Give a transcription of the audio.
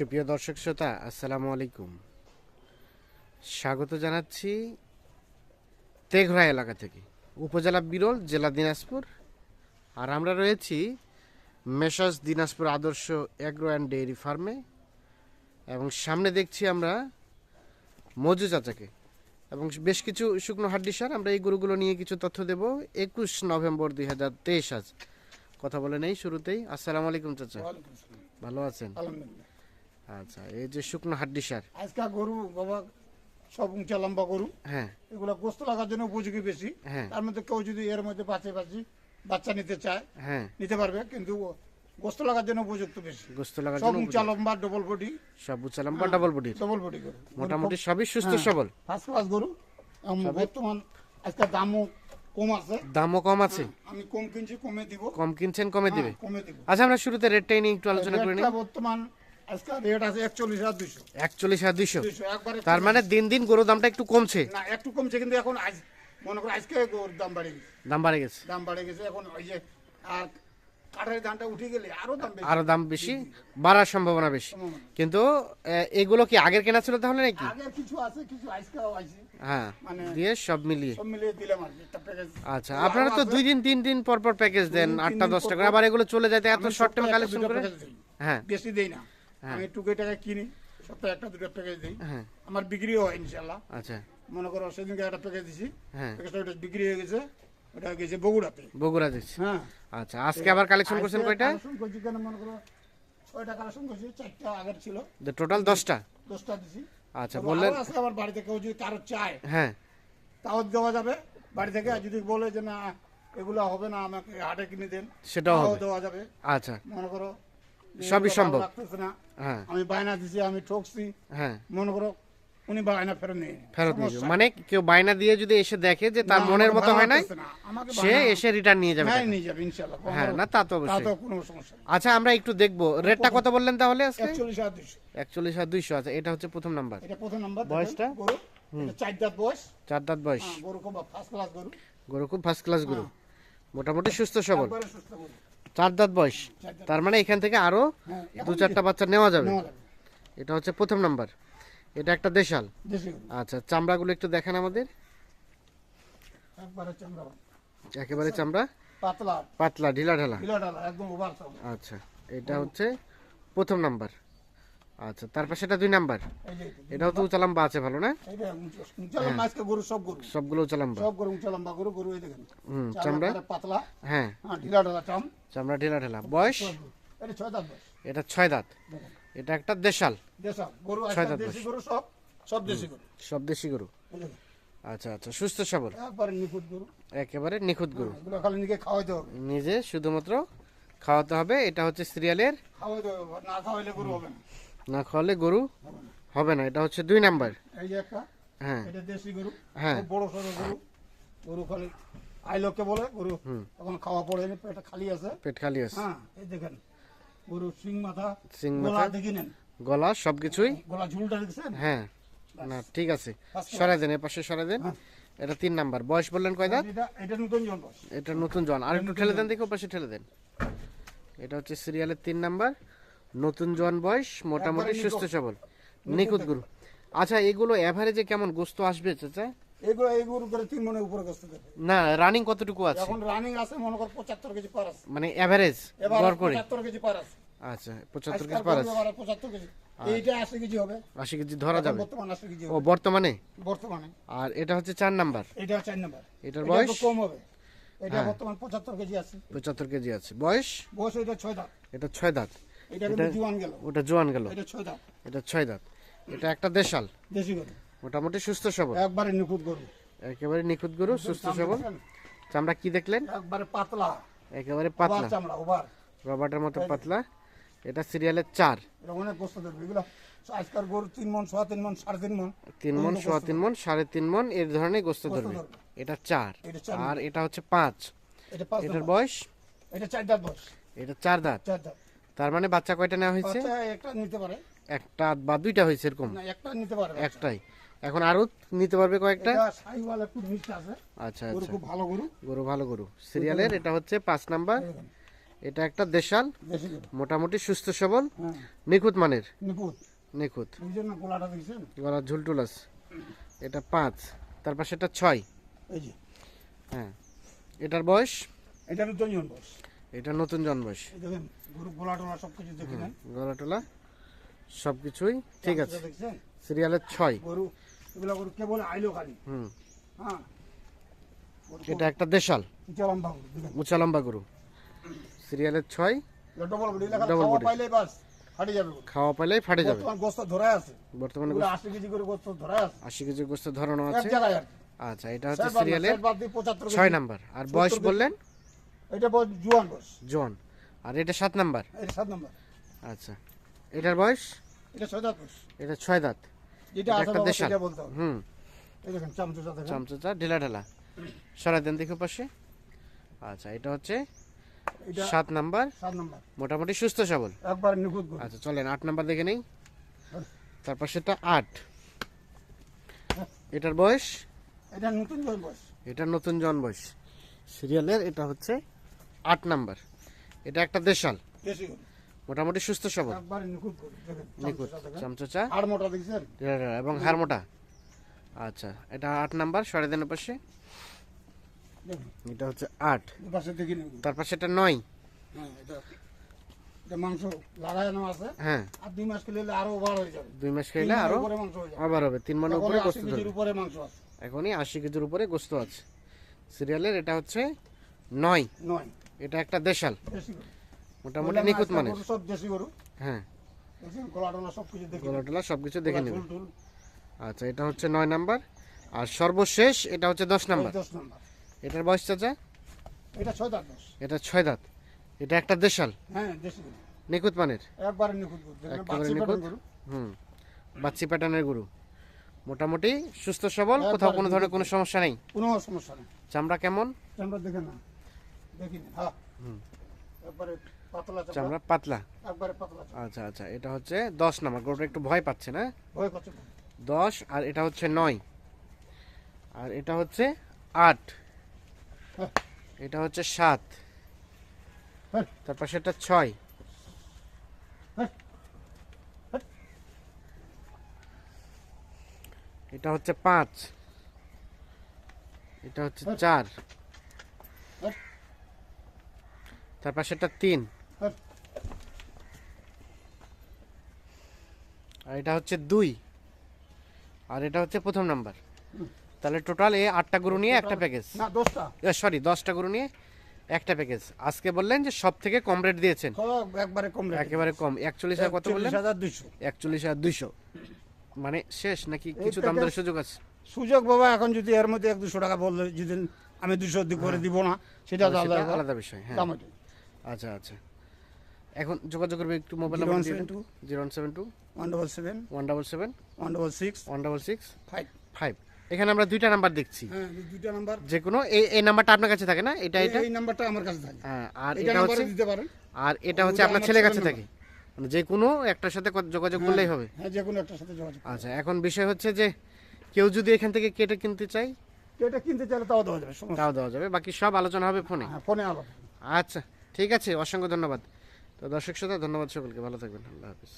সুপ্রিয় দর্শক শ্রোতা আসসালামু আলাইকুম। স্বাগত জানাচ্ছি তেঘরা এলাকা থেকে। উপজেলা বিরল জেলা দিনাজপুর। আর আমরা রয়েছি মেসাস দিনাজপুর আদর্শ অ্যাগ্রো অ্যান্ড ডেয়ারি ফার্মে। এবং সামনে দেখছি আমরা মজু চাচাকে। এবং বেশ কিছু শুকনো হাড্ডি সার আমরা এই গরুগুলো নিয়ে কিছু তথ্য দেব। একুশ নভেম্বর দুই হাজার তেইশ আজ। কথা বলে নেই শুরুতেই। আসসালামু আলাইকুম চাচা। ভালো আছেন? আলহামদুলিল্লাহ। আচ্ছা এই যে শুকনো হাড্ডি সার। আজকা গরু বাবা সব উঁচা লম্বা গরু। হ্যাঁ। এগুলো গোস্ত লাগার জন্য উপযোগী বেশি। হ্যাঁ। তার মধ্যে কেউ যদি এর মধ্যে বাঁচে বাঁচি বাচ্চা নিতে চায় হ্যাঁ। নিতে পারবে কিন্তু গোস্ত লাগার জন্য উপযুক্ত বেশি। গোস্ত লাগার সব উঁচা লম্বা ডবল বডি সব উচ্চালাম বা ডাবল বডির ডবল বডি গরু। মোটামুটি সবই সুস্থ সবল। ফার্স্ট ক্লাস গরু। বর্তমান আজকে দামও কম আছে। দামও কম আছে। আমি কম কিনছি কমে দিব। কম কিনছেন কমে দিবে। হ্যাঁ, কমে দিব। আচ্ছা আমরা শুরুতে রেটটাই নিয়ে একটু আলোচনা করে নিই। বর্তমান আজকে রেট আছে তার মানে দিন দিন গরুর দামটা একটু কমছে। না একটু কমছে কিন্তু এখন আজ মনে করো আজকে গরুর দাম বাড়ে গেছে। দাম বাড়ে গেছে। দাম বাড়ে গেছে এখন ওই যে আর কাঠের দামটা উঠে গেলে আরও দাম বেশি। আরও দাম বেশি বাড়ার সম্ভাবনা বেশি। কিন্তু এগুলো কি আগের কেনা ছিল তাহলে নাকি? আগে কিছু আছে কিছু আজকেও আছে। হ্যাঁ মানে- দিয়ে সব মিলিয়ে। সব মিলিয়ে দিলাম আর প্যাকেজ আচ্ছা আপনারা তো দুই দিন তিন দিন পর পর প্যাকেজ দেন আটটা দশটা করে। আবার এগুলো চলে যাতে এত শর্ট টাইম কালেকশন করে? হ্যাঁ। বেশি দেই না। আমি টুকে টাকা কিনি সপ্তাহে একটা দুটো প্যাকেজ দিই। হ্যাঁ। আমার বিক্রিও হয় ইনশাল্লাহ আচ্ছা। মনে করো সেদিনকে একটা প্যাকেজ দিছি। হ্যাঁ। প্যাকেজটা ওটা বিক্রি হয়ে গেছে ওটা গেছে বগুড়াতে। বগুড়া দিচ্ছি। হ্যাঁ। আচ্ছা আজকে আবার কালেকশন করছেন কয়টা? কালেকশন করছি কেন মনে করো ছয়টা কালেকশন করছি চারটা আগের ছিল। টোটাল দশটা? দশটা দিছি। আচ্ছা বললেন আছে আবার বাড়িতে কেউ যদি কারও চায় হ্যাঁ। তাও দেওয়া যাবে। বাড়ি থেকে যদি বলে যে না এগুলো হবে না আমাকে হাটে কিনে দেন সেটাও দেওয়া যাবে। আচ্ছা। মনে করো সবই সম্ভব। হ্যাঁ। আমি বায়না দিছি আমি ঠকছি। হ্যাঁ। মনে করো উনি বায়না ফেরত নিয়ে ফেরত নিয়ে মানে কেউ বায়না দিয়ে যদি এসে দেখে যে তার মনের মতো হয় নাই সে এসে রিটার্ন নিয়ে যাবে হ্যাঁ নিয়ে যাবে ইনশাল্লাহ হ্যাঁ না তা তো তা অবশ্যই। তো কোনো সমস্যা আচ্ছা আমরা একটু দেখব। রেটটা কত বললেন তাহলে আজকে? একচল্লিশ হাজার দুইশো। একচল্লিশ হাজার দুইশো আছে। এটা হচ্ছে প্রথম নাম্বার এটা প্রথম নাম্বার বয়সটা? গরু। এটা চার দাঁত বয়স। চার দাঁত বয়স। হ্যাঁ, গরু খুব ফার্স্ট ক্লাস গরু। গরু খুব ফার্স্ট ক্লাস গরু। মোটামুটি সুস্থ সবল। সুস্থ চার দাঁত বয়স। তার মানে এখান থেকে আরও হ্যাঁ দু চারটা বাচ্চা নেওয়া যাবে। এটা হচ্ছে প্রথম নাম্বার। এটা একটা দেশাল। আচ্ছা চামড়াগুলো একটু দেখান আমাদের। চামড়া। একেবারে চামড়া। পাতলা। পাতলা ঢিলা ঢালা আচ্ছা এটা হচ্ছে প্রথম নাম্বার। আচ্ছা তার পাশে এটা দুই নাম্বার। এটাও তো উঁচা লম্বা আছে ভালো না? আজকে গরু সব গরু। সবগুলো উঁচা সব গরু উঁচা লম্বা গরু গরু এই দেখেন। হুম চামড়া পাতলা। হ্যাঁ। হ্যাঁ ঢিলা ঢালা চাম। চামড়া ঢিলা ঢালা। বয়স? এটা ছয় দাঁত এটা ছয় দাঁত। এটা একটা দেশাল। দেশা গরু ছয় দাঁত দেশি গরু সব সব দেশি গরু। সব দেশি গরু। আচ্ছা আচ্ছা সুস্থ সবল। একবারে নিখুঁত গরু। একেবারে নিখুঁত গরু। এগুলো খালি নিজে খাওয়াইতে হবে। নিজে শুধুমাত্র খাওয়াতে হবে এটা হচ্ছে সিরিয়ালের খাওয়াইতে হবে না খাওয়াইলে গরু হবে না। না খাওয়ালে গরু হবে না এটা হচ্ছে দুই নাম্বার। এই যে একটা হ্যাঁ। এটা দেশি গরু হ্যাঁ। বড় সড়ো গরু। গরু খালি আই লোককে বলে গরু খাওয়া পড়েনি পেটে খালি আছে। পেট খালি আছে। হ্যাঁ এই দেখেন গরু সিং মাথা সিং গলা মাথা গলা সবকিছুই। গলা ঝুলটা দেখছেন? হ্যাঁ না ঠিক আছে। সরাই দেন এর পাশে সরাই দেন। এটা তিন নাম্বার। বয়স বললেন কয় দাঁত? এটা নতুন জন এটা নতুন জন। আর একটু ঠেলে দেন দেখো পাশে ঠেলে দেন। এটা হচ্ছে সিরিয়ালের তিন নাম্বার। নতুন জন বয়স মোটামুটি সুস্থ সবল। নিখুঁত গরু। আচ্ছা এগুলো এভারেজে কেমন গোস্ত আসবে চাচা? এগুলো এই গরু করে তিন মনের উপরে গস্ত দেবে। না রানিং কতটুকু আছে? এখন রানিং আছে মনে কর পঁচাত্তর কেজি পার আছে। মানে এভারেজ এবার দর করে। পঁচাত্তর কেজি পার আছে। আচ্ছা পঁচাত্তর আজকাল কেজি পার আছে। এবারে পঁচাত্তর কেজি। এইটা আশি কেজি হবে। আশি কেজি ধরা যাবে। বর্তমান আশি কেজি ও বর্তমানে? বর্তমানে। আর এটা হচ্ছে চার নাম্বার? এটা চার নাম্বার। এটার বয়স? কম হবে। এটা হ্যাঁ। বর্তমান পঁচাত্তর কেজি আছে। পঁচাত্তর কেজি আছে। বয়স? বয়স এটা ছয় দাঁত। এটা ছয় দাঁত। এটা গেল। ওটা জোয়ান গেল। এটা ছয় দাঁত। এটা ছয় দাঁত। এটা একটা দেশাল। দেশি গরু। মোটামুটি সুস্থ সবল। একবারে নিখুঁত গরু। একেবারে নিখুঁত গরু সুস্থ সবল। চামড়া কি দেখলেন? একবারে পাতলা। একেবারে পাতলা। চামড়া ওভার। রবার্টের মতো পাতলা। এটা সিরিয়ালের চার। এটা অনেক গোস্ত দেবে এগুলো আজকাল গরু তিন মন সোয়া তিন মন সাড়ে তিন মন। তিন মন সোয়া তিন মন সাড়ে তিন মন এর ধরনের গোস্ত ধরবে। এটা চার। চার আর এটা হচ্ছে পাঁচ। এটার বয়স? এটা চার দাঁত বয়স। এটা চার দাঁত। চার দাঁত। তার মানে বাচ্চা কয়টা নেওয়া হয়েছে? একটা নিতে পারে। একটা বা দুইটা হয়েছে এরকম? না একটা নিতে পারে একটাই। এখন আরও নিতে পারবে কয়েকটা? আচ্ছা গরু আচ্ছা। খুব ভালো গরু। গরু ভালো গরু। সিরিয়ালের এটা হচ্ছে পাঁচ নাম্বার। এটা একটা দেশাল। মোটামুটি সুস্থ সবল। হ্যাঁ। নিখুঁত মানের? নিখুঁত। বুঝছেন না গোলাটা দেখছেন? গলার ঝুলটুল আছে এটা পাঁচ। তার পাশে এটা ছয়। এই যে। হ্যাঁ। এটার বয়স? এটা নতুন জন বস এটা নতুন জন্ম বয়স। এই দেখেন গরু গোলা টোলা সব কিছু দেখে নেন। গলা টলা সব কিছুই ঠিক আছে সিরিয়ালের ছয়। গরু এগুলা গরু কেবল আইলো খালি। হুম। হ্যাঁ। এটা একটা দেশাল। উঁচা লম্বা গরু সিরিয়ালের ছয়। ডবল বডি খাওয়া পাইলেই ফাটে যাবে বর্তমান আশি কেজি করে গোস্ত ধরায় আছে। আশি কেজি গোস্ত ধরানো আছে। আচ্ছা এটা হচ্ছে সিরিয়ালের। ছয় নাম্বার। আর বয়স বললেন? এটা বল জুয়ান বস। জন আর এটা সাত নাম্বার? এটা সাত নম্বর। আচ্ছা। এটার বয়স? এটা ছয় দাঁত বস। এটা ছয় দাঁত। এটা একটা দেশাল। হুম। এই দেখেন চামচা দেখেন। চামচা ঢেলা ঢেলা। সরাই দেন দেখো পাশে। আচ্ছা এটা হচ্ছে এটা সাত নাম্বার। সাত নম্বর। মোটামুটি সুস্থ সবল। একবার নিখুঁত আচ্ছা চলেন আট নাম্বার দেখে নেই। তারপর সেটা আট। এটার বয়স? এটা নতুন জন বয়স এটা নতুন জন বয়স। সিরিয়ালের এটা হচ্ছে আট নাম্বার। এটা একটা দেশাল। মোটামুটি সুস্থ সবল। একবার নিখুঁত গরু দেখেন নিখুঁত। চামচা দেখেন। চামচা আর মোটা এবং হারমোটা আচ্ছা এটা আট নাম্বার সাড়ে দিনের পাশে। এটা হচ্ছে আট। এই পাশে সেটা নয়। হ্যাঁ এটা এটা মাংস লাগানো আছে। হ্যাঁ। আর দুই মাস খেলে আরও ওভার হয়ে যাবে। দুই মাস খেলে আরও উপরে মাংস হয়ে যাবে। আবার হবে। তিন মানের উপরে আশি গোস্ত উপরে মাংস আছে। এখনই আশি কেজির উপরে গোস্ত আছে। সিরিয়ালের এটা হচ্ছে নয়। নয়। এটা একটা দেশাল। মোটামুটি নিখুঁত মানের। সব দেশি গরু। হ্যাঁ। দেখছেন গলা টলা সব কিছু দেখে টুল আচ্ছা এটা হচ্ছে নয় নাম্বার। আর সর্বশেষ এটা হচ্ছে দশ নাম্বার। এটার বয়স চাচা? এটা ছয় দাঁত এটা ছয় দাঁত। এটা একটা দেশাল। হ্যাঁ দেশি নিখুঁত মানের? একবারে নিখুঁত গরু। দেখেন একেবারে নিখুঁত। গরু। হুম। বাচ্চি প্যাটার্নের গরু। মোটামুটি সুস্থ সবল কোথাও কোনো ধরনের কোনো সমস্যা নেই? কোনো সমস্যা নেই। চামড়া কেমন? চামড়া দেখে না। দেখি হ্যাঁ একবারে পাতলা চামড়া পাতলা? একবারে পাতলা আচ্ছা আচ্ছা এটা হচ্ছে দশ নাম্বার গরুটা একটু ভয় পাচ্ছে না? ভয় দশ আর এটা হচ্ছে নয়। আর এটা হচ্ছে আট। হ্যাঁ। এটা হচ্ছে সাত। হ্যাঁ। তারপর সেটা ছয়। হ্যাঁ। এটা হচ্ছে পাঁচ। এটা হচ্ছে। চার হ্যাঁ। তারপর সেটা তিন। হ্যাঁ। আর এটা হচ্ছে দুই। আর এটা হচ্ছে প্রথম নাম্বার। তাহলে টোটাল এই আটটা গরু নিয়ে একটা প্যাকেজ না দশটা। সরি দশটা গরু নিয়ে একটা প্যাকেজ আজকে বললেন যে সব থেকে কম রেট দিয়েছেন। একবারে কম রেটে একেবারে কম। একচল্লিশ হাজার কত বললেন? হাজার দুইশো। একচল্লিশ হাজার দুইশো। মানে শেষ নাকি কিছু দাম দরের সুযোগ আছে? সুযোগ বাবা এখন যদি এর মধ্যে এক দুশো টাকা বললে যদি আমি দুশো করে দিব না সেটা আলাদা বিষয় হ্যাঁ। আচ্ছা আচ্ছা। এখন যোগাযোগ করবে একটু mobile number seven two. Zero seven two. One double seven. One double seven. One double six. One double six. Five. Five. এখানে আমরা দুইটা নাম্বার দেখছি। হ্যাঁ দুইটা নাম্বার। যে কোনো এই এই নাম্বারটা আপনার কাছে থাকে না? এটা এটা? এই নাম্বারটা আমার কাছে থাকে। হ্যাঁ আর এটা হচ্ছে দিতে পারেন। আর এটা হচ্ছে আপনার ছেলের কাছে থাকে। মানে যে কোনো একটার সাথে যোগাযোগ করলেই হবে। হ্যাঁ যে কোনো একটার সাথে যোগাযোগ আচ্ছা এখন বিষয় হচ্ছে যে কেউ যদি এখান থেকে কেটে কিনতে চাই এটা কিনতে চাইলে তাও দেওয়া যাবে তাও দেওয়া যাবে। বাকি সব আলোচনা হবে ফোনে হ্যাঁ ফোনে? আলো আচ্ছা। ঠিক আছে অসংখ্য ধন্যবাদ। তো দর্শক শ্রোতা ধন্যবাদ সকলকে ভালো থাকবেন আল্লাহ হাফিজ।